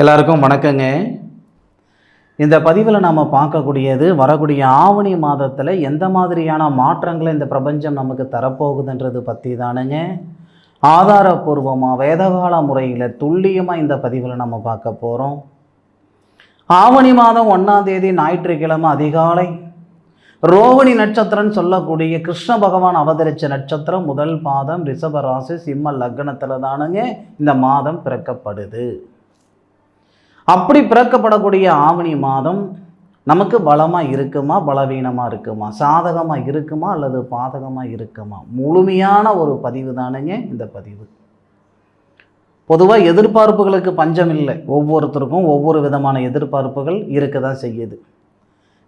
எல்லாருக்கும் வணக்கங்க. இந்த பதிவில் நாம் பார்க்கக்கூடியது வரக்கூடிய ஆவணி மாதத்தில் எந்த மாதிரியான மாற்றங்களை இந்த பிரபஞ்சம் நமக்கு தரப்போகுதுன்றது பற்றி தானுங்க ஆதாரபூர்வமாக வேதகால முறையில் துல்லியமாக இந்த பதிவில் நம்ம பார்க்க போகிறோம் ஆவணி மாதம் ஒன்றாம் தேதி ஞாயிற்றுக்கிழமை அதிகாலை. ரோவணி நட்சத்திரம்னு சொல்லக்கூடிய கிருஷ்ண பகவான் அவதரித்த நட்சத்திரம் முதல் பாதம் ரிஷப ராசி சிம்ம லக்னத்தில் தானுங்க இந்த மாதம் பிறக்கப்படுது. அப்படி பிறக்கப்படக்கூடிய ஆவணி மாதம் நமக்கு பலமாக இருக்குமா? பலவீனமாக இருக்குமா? சாதகமாக இருக்குமா? அல்லது பாதகமாக இருக்குமா? முழுமையான ஒரு பதிவு தானுங்க இந்த பதிவு. பொதுவாக எதிர்பார்ப்புகளுக்கு பஞ்சம் இல்லை. ஒவ்வொருத்தருக்கும் ஒவ்வொரு விதமான எதிர்பார்ப்புகள் இருக்க தான் செய்யுது.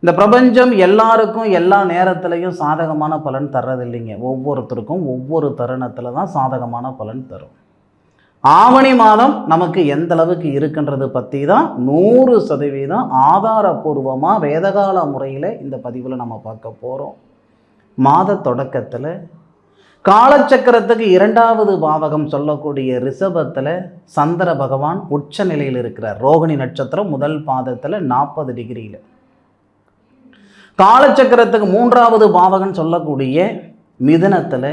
இந்த பிரபஞ்சம் எல்லாருக்கும் எல்லா நேரத்துலையும் சாதகமான பலன் தர்றதில்லைங்க. ஒவ்வொருத்தருக்கும் ஒவ்வொரு தருணத்தில் தான் சாதகமான பலன் தரும். ஆவணி மாதம் நமக்கு எந்த அளவுக்கு இருக்குன்றது பற்றி தான் நூறு சதவீதம் ஆதாரபூர்வமாக வேதகால முறையில் இந்த பதிவில் நம்ம பார்க்க போகிறோம் மாத தொடக்கத்தில் காலச்சக்கரத்துக்கு இரண்டாவது பாவகம் சொல்லக்கூடிய ரிஷபத்தில் சந்திர பகவான் உச்ச நிலையில் இருக்கிறார். ரோகிணி நட்சத்திரம் முதல் பாதத்தில் நாற்பது டிகிரியில். காலச்சக்கரத்துக்கு மூன்றாவது பாவகம் சொல்லக்கூடிய மிதுனத்தில்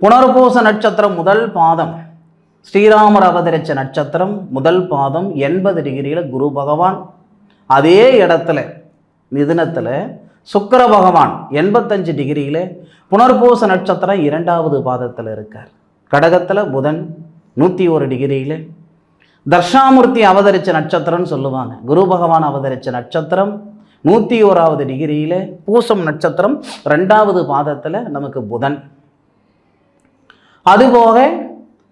புனர்பூச நட்சத்திரம் முதல் பாதம் ஸ்ரீராமர் அவதரிச்ச நட்சத்திரம் முதல் பாதம் எண்பது டிகிரியில் குரு பகவான். அதே இடத்துல மிதுனத்தில் சுக்கர பகவான் எண்பத்தஞ்சு டிகிரியில் புனர்பூச நட்சத்திரம் இரண்டாவது பாதத்தில் இருக்கார். கடகத்தில் புதன் நூற்றி ஒரு டிகிரியில். தர்ஷாமூர்த்தி அவதரித்த நட்சத்திரம்னு சொல்லுவாங்க. குரு பகவான் அவதரித்த நட்சத்திரம் நூற்றி ஓராவது டிகிரியில் பூசம் நட்சத்திரம் ரெண்டாவது பாதத்தில் நமக்கு புதன். அதுபோக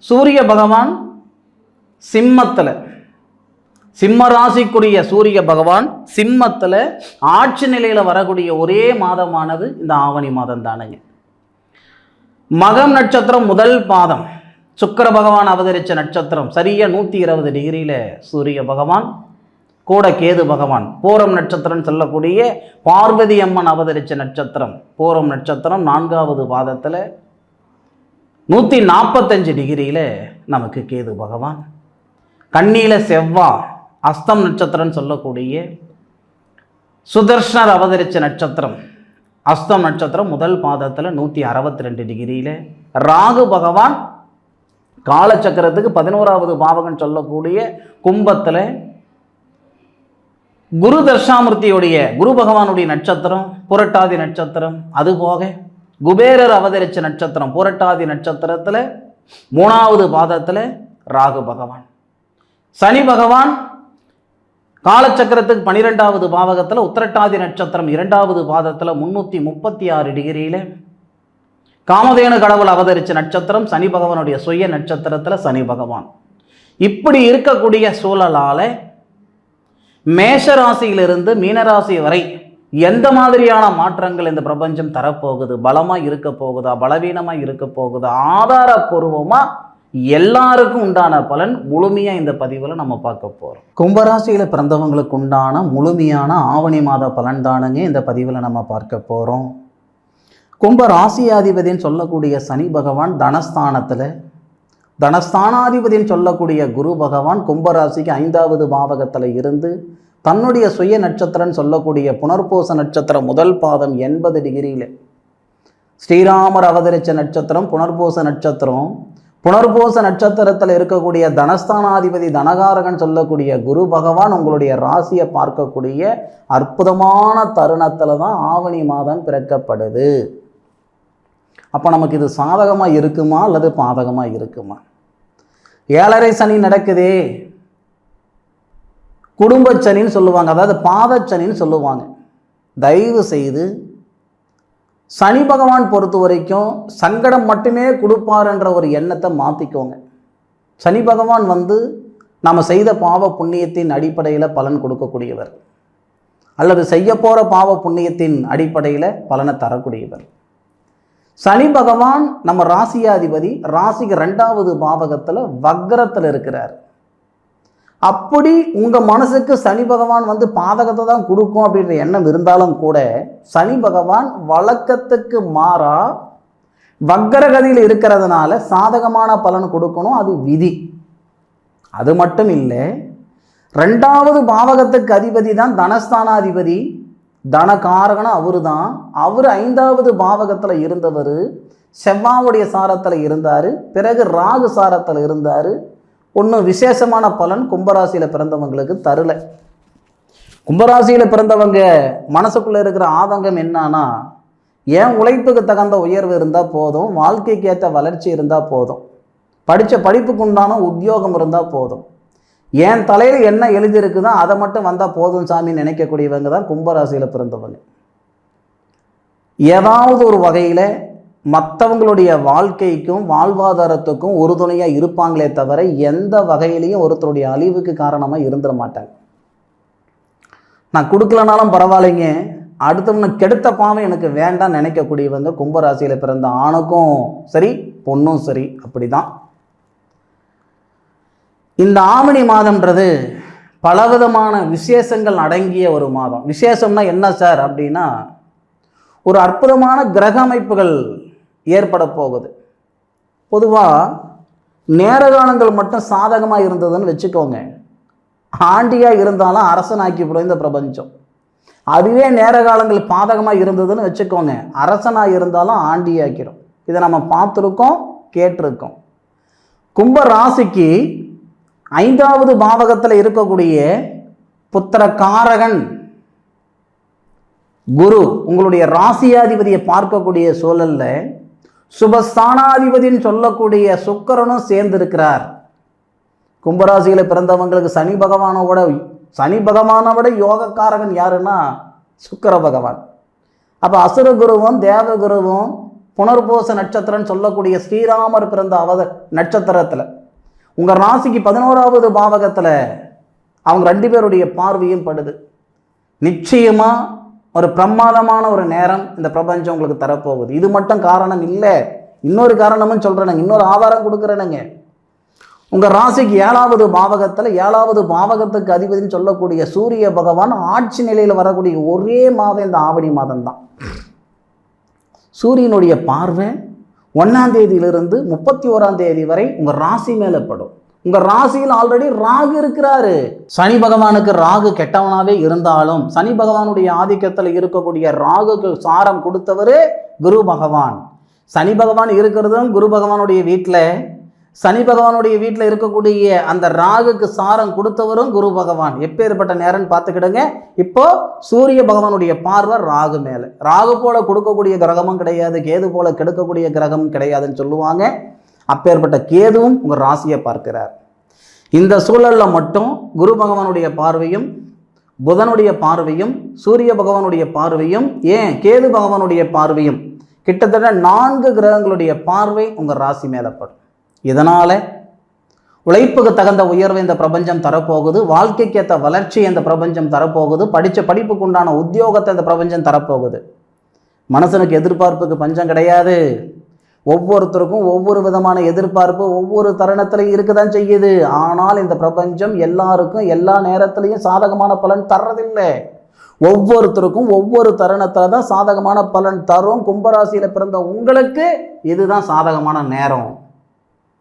சூரிய பகவான் சிம்மத்தில் சிம்ம ராசிக்குரிய சூரிய பகவான் சிம்மத்தில் ஆட்சி நிலையில் வரக்கூடிய ஒரே மாதமானது இந்த ஆவணி மாதம் தானுங்க மகம் நட்சத்திரம் முதல் பாதம். சுக்கிர பகவான் அவதரித்த நட்சத்திரம். சரியா நூற்றி இருபது டிகிரியில் சூரிய பகவான் கூட கேது பகவான். பூரம் நட்சத்திரம் சொல்லக்கூடிய பார்வதி அம்மன் அவதரித்த நட்சத்திரம். பூரம் நட்சத்திரம் நான்காவது பாதத்தில் நூற்றி நாற்பத்தஞ்சு டிகிரியில் நமக்கு கேது பகவான். கண்ணியில் செவ்வா அஸ்தம் நட்சத்திரம்னு சொல்லக்கூடிய சுதர்ஷனர் அவதரித்த நட்சத்திரம். அஸ்தம் நட்சத்திரம் முதல் பாதத்தில் நூற்றி அறுபத்தி ரெண்டு டிகிரியில். ராகு பகவான் காலச்சக்கரத்துக்கு பதினோராவது பாவகன் சொல்லக்கூடிய கும்பத்தில் குரு தர்ஷாமூர்த்தியுடைய குரு பகவானுடைய நட்சத்திரம் புரட்டாதி நட்சத்திரம். அதுபோக குபேரர் அவதரிச்ச நட்சத்திரம் புரட்டாதி நட்சத்திரத்தில் மூணாவது பாதத்தில் ராகு பகவான். சனி பகவான் காலச்சக்கரத்துக்கு பனிரெண்டாவது பாவகத்தில் உத்திரட்டாதி நட்சத்திரம் இரண்டாவது பாதத்தில் முன்னூற்றி முப்பத்தி ஆறு டிகிரியில். காமதேனு கடவுள் அவதரிச்ச நட்சத்திரம் சனி பகவானுடைய சுய நட்சத்திரத்தில் சனி பகவான். இப்படி இருக்கக்கூடிய சூழலால் மேஷராசியிலிருந்து மீனராசி வரை எந்த மாதிரியான மாற்றங்கள் இந்த பிரபஞ்சம் தரப்போகுது? பலமாக இருக்க போகுதா? பலவீனமாக இருக்க போகுதா? ஆதாரப்பூர்வமாக எல்லாருக்கும் உண்டான பலன் முழுமையாக இந்த பதிவில் நம்ம பார்க்க போகிறோம் கும்பராசியில் பிறந்தவங்களுக்கு உண்டான முழுமையான ஆவணி மாத பலன் தானுங்க இந்த பதிவில் நம்ம பார்க்க போகிறோம் கும்ப ராசியாதிபதின்னு சொல்லக்கூடிய சனி பகவான் தனஸ்தானத்தில். தனஸ்தானாதிபதின்னு சொல்லக்கூடிய குரு பகவான் கும்பராசிக்கு ஐந்தாவது பாவகத்தில் இருந்து தன்னுடைய சுய நட்சத்திரம்னு சொல்லக்கூடிய புனர்பூச நட்சத்திரம் முதல் பாதம் எண்பது டிகிரியில். ஸ்ரீராமர் அவதரிச்ச நட்சத்திரம் புனர்பூச நட்சத்திரம். புனர்பூச நட்சத்திரத்தில் இருக்கக்கூடிய தனஸ்தானாதிபதி தனகாரகன் சொல்லக்கூடிய குரு பகவான் உங்களுடைய ராசியை பார்க்கக்கூடிய அற்புதமான தருணத்தில் தான் ஆவணி மாதம் பிறக்கப்படுது. அப்போ நமக்கு இது சாதகமாக இருக்குமா அல்லது பாதகமாக இருக்குமா? ஏழரை சனி நடக்குதே. குடும்ப சனின்னு சொல்லுவாங்க. அதாவது பாதச்சனின்னு சொல்லுவாங்க. தயவு செய்து சனி பகவான் பொறுத்த வரைக்கும் சங்கடம் மட்டுமே கொடுப்பாருன்ற ஒரு எண்ணத்தை மாற்றிக்கோங்க சனி பகவான் வந்து நாம் செய்த பாவ புண்ணியத்தின் அடிப்படையில் பலன் கொடுக்கக்கூடியவர். அல்லது செய்ய போகிற பாவ புண்ணியத்தின் அடிப்படையில் பலனை தரக்கூடியவர். சனி பகவான் நம்ம ராசியாதிபதி ராசிக்கு ரெண்டாவது பாவகத்தில் வக்ரத்தில் இருக்கிறார். அப்படி உங்கள் மனசுக்கு சனி பகவான் வந்து பாதகத்தை தான் கொடுக்கும் அப்படின்ற எண்ணம் இருந்தாலும் கூட சனி பகவான் வழக்கத்துக்கு மாறா வக்கரகதியில் இருக்கிறதுனால சாதகமான பலன் கொடுக்கணும் அது விதி. அது மட்டும் இல்லை ரெண்டாவது பாவகத்துக்கு அதிபதி தான் தனஸ்தானாதிபதி. தனகாரகனும் அவரு தான். அவர் ஐந்தாவது பாவகத்தில் இருந்தவர். செவ்வாவுடைய சாரத்தில் இருந்தார். பிறகு ராகு சாரத்தில் இருந்தார். ஒன்றும் விசேஷமான பலன் கும்பராசியில் பிறந்தவங்களுக்கு தரலை. கும்பராசியில் பிறந்தவங்க மனசுக்குள்ளே இருக்கிற ஆதங்கம் என்னன்னா ஏன் உழைப்புக்கு தகுந்த உயர்வு இருந்தால் போதும் வாழ்க்கைக்கு ஏற்ற வளர்ச்சி இருந்தால் போதும் படித்த படிப்புக்கு உண்டான உத்தியோகம் இருந்தால் போதும். என் தலையில் என்ன எழுதியிருக்குதோ அதை மட்டும் வந்தால் போதும் சாமி நினைக்கக்கூடியவங்க தான் கும்பராசியில் பிறந்தவங்க. ஏதாவது ஒரு வகையில் மற்றவங்களுடைய வாழ்க்கைக்கும் வாழ்வாதாரத்துக்கும் உறுதுணையாக இருப்பாங்களே தவிர எந்த வகையிலையும் ஒருத்தருடைய அழிவுக்கு காரணமாக இருந்துட மாட்டாங்க. நான் கொடுக்கலனாலும் பரவாயில்லைங்க. அடுத்தவனை கெடுத்த பாவம் எனக்கு வேண்டாம் நினைக்கக்கூடிய வந்து கும்பராசியில் பிறந்த ஆணுக்கும் சரி பொண்ணும் சரி அப்படி தான் இந்த ஆவணி மாதம்ன்றது பலவிதமான விசேஷங்கள் அடங்கிய ஒரு மாதம். விசேஷம்னா என்ன சார்? அப்படின்னா ஒரு அற்புதமான கிரக அமைப்புகள் ஏற்பட போகுது பொதுவாக நேரகாலங்கள் மட்டும் சாதகமாக இருந்ததுன்னு வச்சுக்கோங்க. ஆண்டியாக இருந்தாலும் அரசனாக்கிவிடும் இந்த பிரபஞ்சம். அதுவே நேரகாலங்கள் பாதகமாக இருந்ததுன்னு வச்சுக்கோங்க. அரசனாக இருந்தாலும் ஆண்டியாக்கிடும் இதை நம்ம பார்த்துருக்கோம் கேட்டிருக்கோம். கும்ப ராசிக்கு ஐந்தாவது பாவகத்தில் இருக்கக்கூடிய புத்திரகாரகன் குரு உங்களுடைய ராசியாதிபதியை பார்க்கக்கூடிய சூழல்ல சுபஸ்தானாதிபதின்னு சொல்லக்கூடிய சுக்கரனும் சேர்ந்திருக்கிறார். கும்பராசியில் பிறந்தவங்களுக்கு சனி பகவானோட சனி பகவானை விட யோகக்காரகன் யாருன்னா சுக்கர பகவான். அப்போ அசுர குருவும் தேவகுருவும் புனர்போச நட்சத்திரம்னு சொல்லக்கூடிய ஸ்ரீராமர் பிறந்த அவத நட்சத்திரத்தில் உங்கள் ராசிக்கு பதினோராவது பாவகத்தில் அவங்க ரெண்டு பேருடைய பார்வையும் படுது. நிச்சயமாக ஒரு பிரமாதமான ஒரு நேரம் இந்த பிரபஞ்சம் உங்களுக்கு தரப்போகுது. இது மட்டும் காரணம் இல்லை. இன்னொரு காரணமும் சொல்கிறேனுங்க இன்னொரு ஆதாரம் கொடுக்குறேனுங்க. உங்கள் ராசிக்கு ஏழாவது பாவகத்தில் ஏழாவது பாவகத்துக்கு அதிபதினு சொல்லக்கூடிய சூரிய பகவான் ஆட்சி நிலையில் வரக்கூடிய ஒரே மாதம் இந்த ஆவணி மாதம் தான் சூரியனுடைய பார்வை ஒன்றாம் தேதியிலிருந்து முப்பத்தி ஓராம் தேதி வரை உங்கள் ராசி மேலே படும் உங்கள் ராசியில் ஆல்ரெடி ராகு இருக்கிறாரு. சனி பகவானுக்கு ராகு கெட்டவனாவே இருந்தாலும் சனி பகவானுடைய ஆதிக்கத்தில் இருக்கக்கூடிய ராகுக்கு சாரம் கொடுத்தவர் குரு பகவான். சனி பகவான் இருக்கிறதும் குரு பகவானுடைய வீட்டில் சனி பகவானுடைய வீட்டில் இருக்கக்கூடிய அந்த ராகுக்கு சாரம் கொடுத்தவரும் குரு பகவான். எப்பேற்பட்ட நேரம்னு பார்த்துக்கிடுங்க. இப்போ சூரிய பகவானுடைய பார்வை ராகு மேலே. ராகு போல கொடுக்கக்கூடிய கிரகமும் கிடையாது கேது போல கெடுக்கக்கூடிய கிரகமும் கிடையாதுன்னு சொல்லுவாங்க. அப்பேற்பட்ட கேதுவும் உங்கள் ராசியை பார்க்கிறார். இந்த சூழலில் மட்டும் குரு பகவானுடைய பார்வையும் புதனுடைய பார்வையும் சூரிய பகவானுடைய பார்வையும் ஏன் கேது பகவானுடைய பார்வையும் கிட்டத்தட்ட நான்கு கிரகங்களுடைய பார்வை உங்கள் ராசி மேலப்படும் இதனால் உழைப்புக்கு தகுந்த உயர்வை இந்த பிரபஞ்சம் தரப்போகுது வாழ்க்கைக்கு ஏற்ற வளர்ச்சி இந்த பிரபஞ்சம் தரப்போகுது படித்த படிப்புக்கு உண்டான உத்தியோகத்தை இந்த பிரபஞ்சம் தரப்போகுது. மனுஷனுக்கு எதிர்பார்ப்புக்கு பஞ்சம் கிடையாது. ஒவ்வொருத்தருக்கும் ஒவ்வொரு விதமான எதிர்பார்ப்பு ஒவ்வொரு தருணத்திலையும் இருக்க தான் செய்யுது. ஆனால் இந்த பிரபஞ்சம் எல்லாருக்கும் எல்லா நேரத்திலையும் சாதகமான பலன் தர்றதில்லை. ஒவ்வொருத்தருக்கும் ஒவ்வொரு தருணத்தில் தான் சாதகமான பலன் தரும். கும்பராசியில் பிறந்த உங்களுக்கு இதுதான் சாதகமான நேரம்.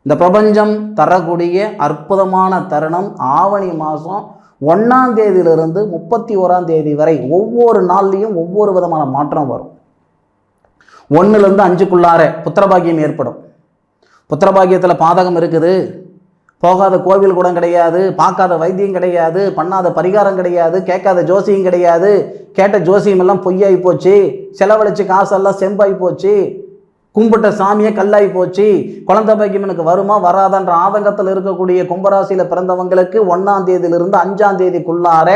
இந்த பிரபஞ்சம் தரக்கூடிய அற்புதமான தருணம் ஆவணி மாதம் ஒன்றாம் தேதியிலிருந்து முப்பத்தி ஓராம் தேதி வரை ஒவ்வொரு நாள்லேயும் ஒவ்வொரு விதமான மாற்றம் வரும். ஒன்றுலேருந்து அஞ்சுக்குள்ளார புத்திரபாகியம் ஏற்படும். புத்திரபாகியத்தில் பாதகம் இருக்குது. போகாத கோவில் கூட கிடையாது பார்க்காத வைத்தியம் கிடையாது பண்ணாத பரிகாரம் கிடையாது கேட்காத ஜோசியம் கிடையாது. கேட்ட ஜோசியம் எல்லாம் பொய்யாகி போச்சு செலவழிச்சு காசெல்லாம் செம்பாகி போச்சு கும்பிட்ட சாமியே கல்லாகி போச்சு குழந்தை பாக்கியம் எனக்கு வருமா வராதன்ற ஆதங்கத்தில் இருக்கக்கூடிய கும்பராசியில் பிறந்தவங்களுக்கு ஒன்றாம் தேதியிலிருந்து அஞ்சாம் தேதிக்குள்ளார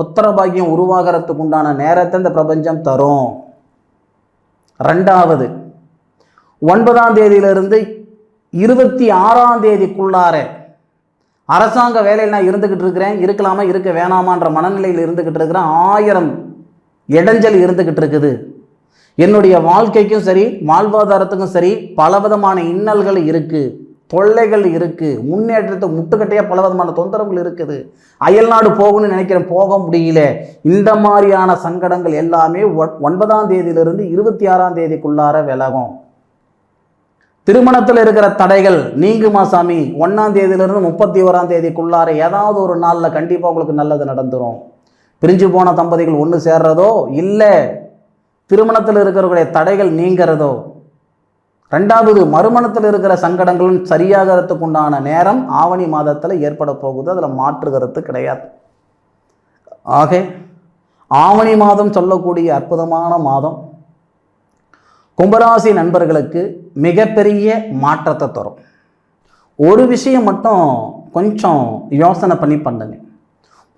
புத்திர பாக்கியம் உருவாகிறதுக்கு உண்டான நேரத்தை இந்த பிரபஞ்சம் தரும். ரெண்டாவது ஒன்பதாம் தேதியிலிருந்து இருபத்தி ஆறாம் தேதிக்குள்ளார அரசாங்க வேலையில் நான் இருந்துக்கிட்டு இருக்கிறேன் இருக்கலாமா இருக்க வேணாமான்ற மனநிலையில் இருந்துக்கிட்டு இருக்கிறேன் ஆயிரம் இடைஞ்சல் இருந்துக்கிட்டு இருக்குது. என்னுடைய வாழ்க்கைக்கும் சரி வாழ்வாதாரத்துக்கும் சரி பலவிதமான இன்னல்கள் இருக்குது தொல்லைகள் இருக்குது முன்னேற்றத்தை முட்டுக்கட்டையாக பலவிதமான தொந்தரவுகள் இருக்குது. அயல்நாடு போகணும்னு நினைக்கிறேன் போக முடியல. இந்த மாதிரியான சங்கடங்கள் எல்லாமே ஒன்பதாம் தேதியிலிருந்து இருபத்தி ஆறாம் தேதிக்குள்ளார விலகும். திருமணத்தில் இருக்கிற தடைகள் நீங்குமா சாமி? ஒன்றாம் தேதியிலிருந்து முப்பத்தி ஓராம் தேதிக்குள்ளார ஏதாவது ஒரு நாளில் கண்டிப்பாக உங்களுக்கு நல்லது நடந்துடும் பிரிஞ்சு போன தம்பதிகள் ஒன்று சேர்றதோ இல்லை திருமணத்தில் இருக்கிறவருடைய தடைகள் நீங்கிறதோ ரெண்டாவது மறுமணத்தில் இருக்கிற சங்கடங்களும் சரியாகிறதுக்கு உண்டான நேரம் ஆவணி மாதத்தில் ஏற்பட போகுது. அதில் மாற்றுகிறது கிடையாது. ஆக ஆவணி மாதம் சொல்லக்கூடிய அற்புதமான மாதம் கும்பராசி நண்பர்களுக்கு மிகப்பெரிய மாற்றத்தை தரும். ஒரு விஷயம் மட்டும் கொஞ்சம் யோசனை பண்ணி பண்ணுங்க.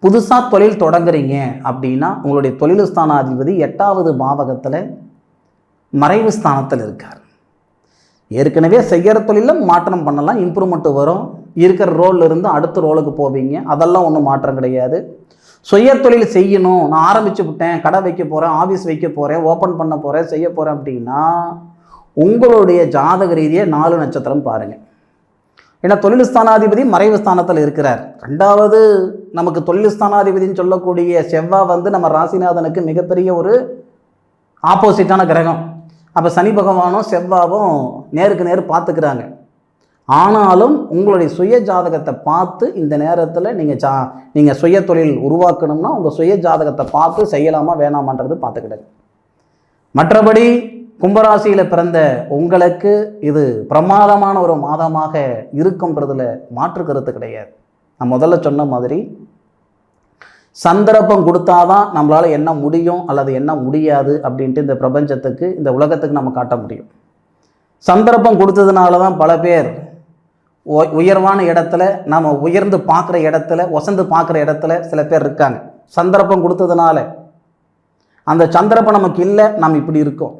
புதுசாக தொழில் தொடங்குறீங்க அப்படின்னா உங்களுடைய தொழில் ஸ்தானாதிபதி எட்டாவது பாவகத்தில் மறைவு ஸ்தானத்தில் இருக்கார். ஏற்கனவே செய்கிற தொழிலில் மாற்றம் பண்ணலாம் இம்ப்ரூவ்மெண்ட் வரும். இருக்கிற ரோலில் இருந்து அடுத்த ரோலுக்கு போவீங்க. அதெல்லாம் ஒன்றும் மாற்றம் கிடையாது. சுய தொழில் செய்யணும். நான் ஆரம்பிச்சு விட்டேன். கடை வைக்க போகிறேன் ஆஃபீஸ் வைக்க போகிறேன் ஓப்பன் பண்ண போகிறேன் செய்ய போகிறேன் அப்படின்னா உங்களுடைய ஜாதக ரீதியாக நாலு நட்சத்திரம் பாருங்கள் ஏன்னா தொழில் ஸ்தானாதிபதி மறைவு ஸ்தானத்தில் இருக்கிறார். ரெண்டாவது நமக்கு தொழில் ஸ்தானாதிபதின்னு சொல்லக்கூடிய செவ்வாய் வந்து நம்ம ராசிநாதனுக்கு மிகப்பெரிய ஒரு ஆப்போசிட்டான கிரகம். அப்போ சனி பகவானும் செவ்வாவும் நேருக்கு நேர் பார்த்துக்கிறாங்க. ஆனாலும் உங்களுடைய சுய ஜாதகத்தை பார்த்து இந்த நேரத்தில் நீங்கள் ஜா நீங்கள் சுய தொழில் உருவாக்கணும்னா உங்கள் சுய ஜாதகத்தை பார்த்து செய்யலாமா வேணாமான்றது பார்த்துக்கிடுங்க. மற்றபடி கும்பராசியில் பிறந்த உங்களுக்கு இது பிரமாதமான ஒரு மாதமாக இருக்கும்ன்றதில் மாற்று கருத்து கிடையாது. நான் முதல்ல சொன்ன மாதிரி சந்தர்ப்பம் கொடுத்தாதான் நம்மளால் என்ன முடியும் அல்லது என்ன முடியாது அப்படின்ட்டு இந்த பிரபஞ்சத்துக்கு இந்த உலகத்துக்கு நம்ம காட்ட முடியும். சந்தர்ப்பம் கொடுத்ததுனால தான் பல பேர் உ- உயர்வான இடத்துல நாம் உயர்ந்து பார்க்குற இடத்துல ஒசந்து பார்க்குற இடத்துல சில பேர் இருக்காங்க. சந்தர்ப்பம் கொடுத்ததுனால. அந்த சந்தர்ப்பம் நமக்கு இல்லை நாம் இப்படி இருக்கோம்.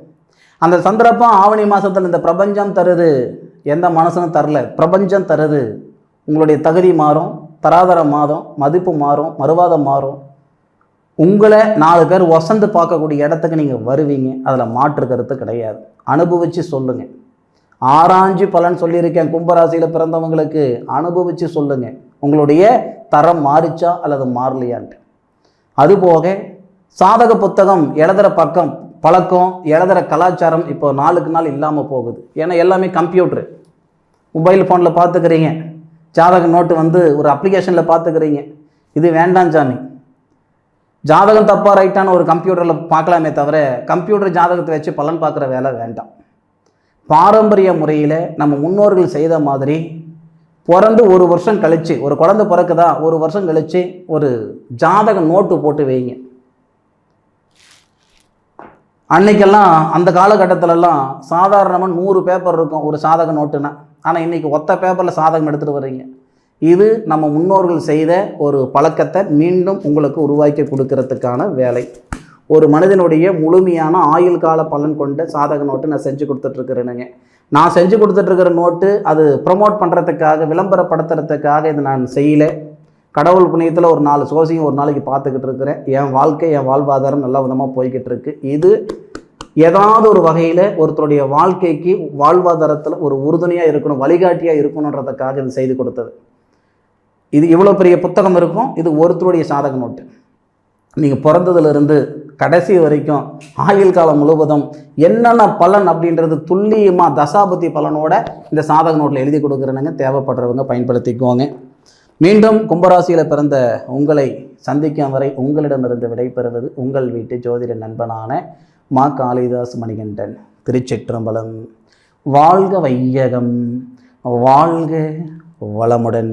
அந்த சந்தர்ப்பம் ஆவணி மாதத்தில் இந்த பிரபஞ்சம் தருது. எந்த மனசனும் தரல. பிரபஞ்சம் தருது. உங்களுடைய தகுதி மாறும். தராதர மாதம் மதிப்பு மாறும் மறுவாதம் மாறும். உங்களை நாலு பேர் ஒசந்து பார்க்கக்கூடிய இடத்துக்கு நீங்கள் வருவீங்க. அதில் மாற்று கருத்து கிடையாது. அனுபவித்து சொல்லுங்கள் ஆராய்ஞ்சு பலன் சொல்லியிருக்கேன் கும்பராசியில் பிறந்தவங்களுக்கு. அனுபவித்து சொல்லுங்கள் உங்களுடைய தரம் மாறிச்சா அல்லது மாறலையான்ட்டு. அதுபோக சாதக புத்தகம் எழுதுகிற பக்கம் பழக்கம் எழுதுகிற கலாச்சாரம் இப்போ நாளுக்கு நாள் இல்லாமல் போகுது. ஏன்னா எல்லாமே கம்ப்யூட்ரு மொபைல் ஃபோனில் பார்த்துக்கிறீங்க. ஜாதக நோட்டு வந்து ஒரு அப்ளிகேஷனில் பார்த்துக்கிறீங்க. இது வேண்டாம் சாமி. ஜாதகம் தப்பாக ரைட்டான ஒரு கம்ப்யூட்டரில் பார்க்கலாமே தவிர கம்ப்யூட்டர் ஜாதகத்தை வச்சு பலன் பார்க்குற வேலை வேண்டாம். பாரம்பரிய முறையில் நம்ம முன்னோர்கள் செய்த மாதிரி பிறந்து ஒரு வருஷம் கழித்து ஒரு குழந்தை பிறக்குதா ஒரு வருஷம் கழித்து ஒரு ஜாதக நோட்டு போட்டு வைங்க. அன்னைக்கெல்லாம் அந்த காலகட்டத்திலலாம் சாதாரணமாக நூறு பேப்பர் இருக்கும் ஒரு சாதக நோட்டுனா ஆனால் இன்றைக்கி ஒத்த பேப்பரில் சாதகம் எடுத்துகிட்டு வர்றீங்க. இது நம்ம முன்னோர்கள் செய்த ஒரு பழக்கத்தை மீண்டும் உங்களுக்கு உருவாக்கி கொடுக்கறதுக்கான வேலை. ஒரு மனிதனுடைய முழுமையான ஆயுள் கால பலன் கொண்ட சாதக நோட்டு நான் செஞ்சு கொடுத்துட்ருக்கிறேனுங்க. நான் செஞ்சு கொடுத்துட்ருக்கிற நோட்டு அது ப்ரமோட் பண்ணுறதுக்காக விளம்பரப்படுத்துறதுக்காக இது நான் செய்யலை. கடவுள் புண்ணியத்தில் ஒரு நாலு சோசியம் ஒரு நாளைக்கு பார்த்துக்கிட்டு இருக்கிறேன். என் வாழ்க்கை என் வாழ்வாதாரம் நல்ல விதமாக போய்கிட்டு இருக்கு இது ஏதாவது ஒரு வகையில் ஒருத்தருடைய வாழ்க்கைக்கு வாழ்வாதாரத்தில் ஒரு உறுதுணையாக இருக்கணும் வழிகாட்டியாக இருக்கணுன்றதுக்காக இது செய்து கொடுத்தது. இது இவ்வளோ பெரிய புத்தகம் இருக்கும். இது ஒருத்தருடைய சாதக நோட்டு நீங்கள் பிறந்ததுலேருந்து கடைசி வரைக்கும் ஆயுள் காலம் முழுவதும் என்னென்ன பலன் அப்படின்றது துல்லியமாக தசாபதி பலனோட இந்த சாதக நோட்டில் எழுதி கொடுக்குறேனுங்க. தேவைப்படுறவங்க பயன்படுத்திக்குவாங்க மீண்டும் கும்பராசியில் பிறந்த உங்களை சந்திக்கும் வரை உங்களிடமிருந்து விடைபெறுவது உங்கள் வீட்டு ஜோதிட நண்பனான மா காளிதாஸ் மணிகண்டன் திருச்சிற்றம்பலம். வாழ்க வையகம் வாழ்க வளமுடன்.